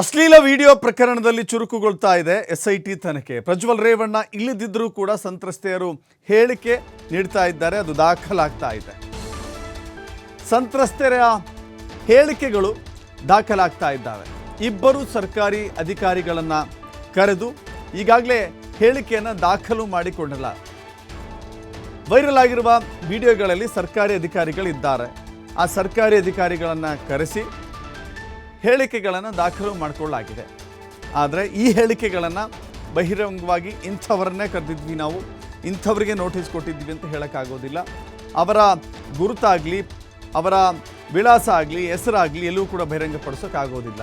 ಅಶ್ಲೀಲ ವಿಡಿಯೋ ಪ್ರಕರಣದಲ್ಲಿ ಚುರುಕುಗೊಳ್ತಾ ಇದೆ ಎಸ್ಐಟಿ ತನಿಖೆ. ಪ್ರಜ್ವಲ್ ರೇವಣ್ಣ ಇಲ್ಲದಿದ್ದರೂ ಕೂಡ ಸಂತ್ರಸ್ತೆಯರು ಹೇಳಿಕೆ ನೀಡ್ತಾ ಇದ್ದಾರೆ, ಅದು ದಾಖಲಾಗ್ತಾ ಇದೆ. ಸಂತ್ರಸ್ತೆಯ ಹೇಳಿಕೆಗಳು ದಾಖಲಾಗ್ತಾ ಇದ್ದಾವೆ. ಇಬ್ಬರು ಸರ್ಕಾರಿ ಅಧಿಕಾರಿಗಳನ್ನು ಕರೆದು ಈಗಾಗಲೇ ಹೇಳಿಕೆಯನ್ನು ದಾಖಲು ಮಾಡಿಕೊಂಡಲ್ಲ. ವೈರಲ್ ಆಗಿರುವ ವಿಡಿಯೋಗಳಲ್ಲಿ ಸರ್ಕಾರಿ ಅಧಿಕಾರಿಗಳಿದ್ದಾರೆ. ಆ ಸರ್ಕಾರಿ ಅಧಿಕಾರಿಗಳನ್ನು ಕರೆಸಿ ಹೇಳಿಕೆಗಳನ್ನು ದಾಖಲು ಮಾಡಿಕೊಳ್ಳಲಾಗಿದೆ. ಆದರೆ ಈ ಹೇಳಿಕೆಗಳನ್ನು ಬಹಿರಂಗವಾಗಿ ಇಂಥವರನ್ನೇ ಕರೆದಿದ್ವಿ ನಾವು. ಇಂಥವರಿಗೆ ನೋಟಿಸ್ ಕೊಟ್ಟಿದ್ವಿ ಅಂತ ಹೇಳೋಕ್ಕಾಗೋದಿಲ್ಲ. ಅವರ ಗುರುತಾಗಲಿ, ಅವರ ವಿಳಾಸ ಆಗಲಿ, ಹೆಸರಾಗಲಿ ಎಲ್ಲೂ ಕೂಡ ಬಹಿರಂಗಪಡಿಸೋಕ್ಕಾಗೋದಿಲ್ಲ.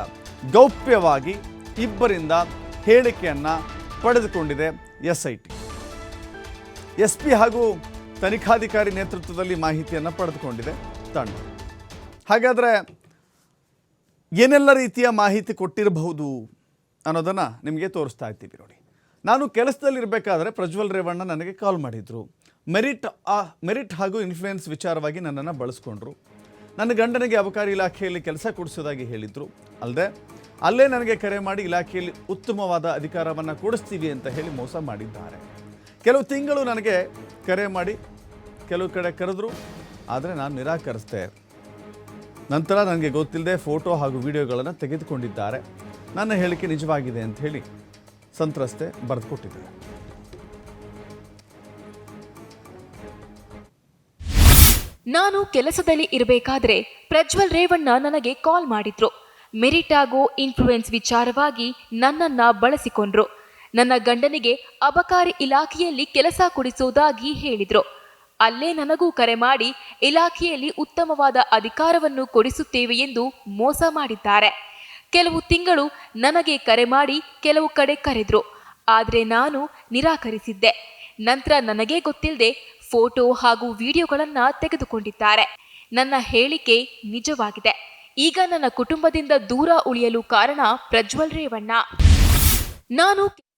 ಗೌಪ್ಯವಾಗಿ ಇಬ್ಬರಿಂದ ಹೇಳಿಕೆಯನ್ನು ಪಡೆದುಕೊಂಡಿದೆ S I T S P ಹಾಗೂ ತನಿಖಾಧಿಕಾರಿ ನೇತೃತ್ವದಲ್ಲಿ ಮಾಹಿತಿಯನ್ನು ಪಡೆದುಕೊಂಡಿದೆ ತಂಡ. ಹಾಗಾದರೆ ಏನೆಲ್ಲ ರೀತಿಯ ಮಾಹಿತಿ ಕೊಟ್ಟಿರಬಹುದು ಅನ್ನೋದನ್ನು ನಿಮಗೆ ತೋರಿಸ್ತಾ ಇದ್ದೀವಿ ನೋಡಿ. ನಾನು ಕೆಲಸದಲ್ಲಿರಬೇಕಾದ್ರೆ ಪ್ರಜ್ವಲ್ ರೇವಣ್ಣ ನನಗೆ ಕಾಲ್ ಮಾಡಿದರು. ಮೆರಿಟ್, ಆ, ಮೆರಿಟ್ ಹಾಗೂ ಇನ್ಫ್ಲುಯೆನ್ಸ್ ವಿಚಾರವಾಗಿ ನನ್ನನ್ನು ಬಳಸ್ಕೊಂಡ್ರು. ನನ್ನ ಗಂಡನಿಗೆ ಅಬಕಾರಿ ಇಲಾಖೆಯಲ್ಲಿ ಕೆಲಸ ಕೊಡಿಸೋದಾಗಿ ಹೇಳಿದರು. ಅಲ್ಲದೆ ಅಲ್ಲೇ ನನಗೆ ಕರೆ ಮಾಡಿ ಇಲಾಖೆಯಲ್ಲಿ ಉತ್ತಮವಾದ ಅಧಿಕಾರವನ್ನು ಕೊಡಿಸ್ತೀವಿ ಅಂತ ಹೇಳಿ ಮೋಸ ಮಾಡಿದ್ದಾರೆ. ಕೆಲವು ತಿಂಗಳು ನನಗೆ ಕರೆ ಮಾಡಿ ಕೆಲವು ಕಡೆ ಕರೆದ್ರು. ಆದರೆ ನಾನು ನಿರಾಕರಿಸಿದೆ. ನಂತರ ನನಗೆ ಗೊತ್ತಿಲ್ಲದೆ ಫೋಟೋ ಹಾಗೂ ವಿಡಿಯೋಗಳನ್ನು ತೆಗೆದುಕೊಂಡಿದ್ದಾರೆ. ನನ್ನ ಹೇಳಿಕೆ ನಿಜವಾಗಿದೆ ಅಂತ ಹೇಳಿ ಸಂತ್ರಸ್ತೆ ಬರೆದುಕೊಟ್ಟಿದ್ದಾರೆ. ನಾನು ಕೆಲಸದಲ್ಲಿ ಇರಬೇಕಾದ್ರೆ ಪ್ರಜ್ವಲ್ ರೇವಣ್ಣ ನನಗೆ ಕಾಲ್ ಮಾಡಿದ್ರು. ಮೆರಿಟ್ ಆಗೋ ಇನ್ಫ್ಲೂಯೆನ್ಸ್ ವಿಚಾರವಾಗಿ ನನ್ನನ್ನ ಬಳಸಿಕೊಂಡ್ರು. ನನ್ನ ಗಂಡನಿಗೆ ಅಬಕಾರಿ ಇಲಾಖೆಯಲ್ಲಿ ಕೆಲಸ ಕೊಡಿಸುವುದಾಗಿ ಹೇಳಿದ್ರು. ಅಲ್ಲೇ ನನಗೂ ಕರೆ ಮಾಡಿ ಇಲಾಖೆಯಲ್ಲಿ ಉತ್ತಮವಾದ ಅಧಿಕಾರವನ್ನು ಕೊಡಿಸುತ್ತೇವೆ ಎಂದು ಮೋಸ ಮಾಡಿದ್ದಾರೆ. ಕೆಲವು ತಿಂಗಳು ನನಗೆ ಕರೆ ಮಾಡಿ ಕೆಲವು ಕಡೆ ಕರೆದ್ರು. ಆದರೆ ನಾನು ನಿರಾಕರಿಸಿದ್ದೆ. ನಂತರ ನನಗೇ ಗೊತ್ತಿಲ್ಲದೆ ಫೋಟೋ ಹಾಗೂ ವಿಡಿಯೋಗಳನ್ನ ತೆಗೆದುಕೊಂಡಿದ್ದಾರೆ. ನನ್ನ ಹೇಳಿಕೆ ನಿಜವಾಗಿದೆ. ಈಗ ನನ್ನ ಕುಟುಂಬದಿಂದ ದೂರ ಉಳಿಯಲು ಕಾರಣ ಪ್ರಜ್ವಲ್ ರೇವಣ್ಣ. ನಾನು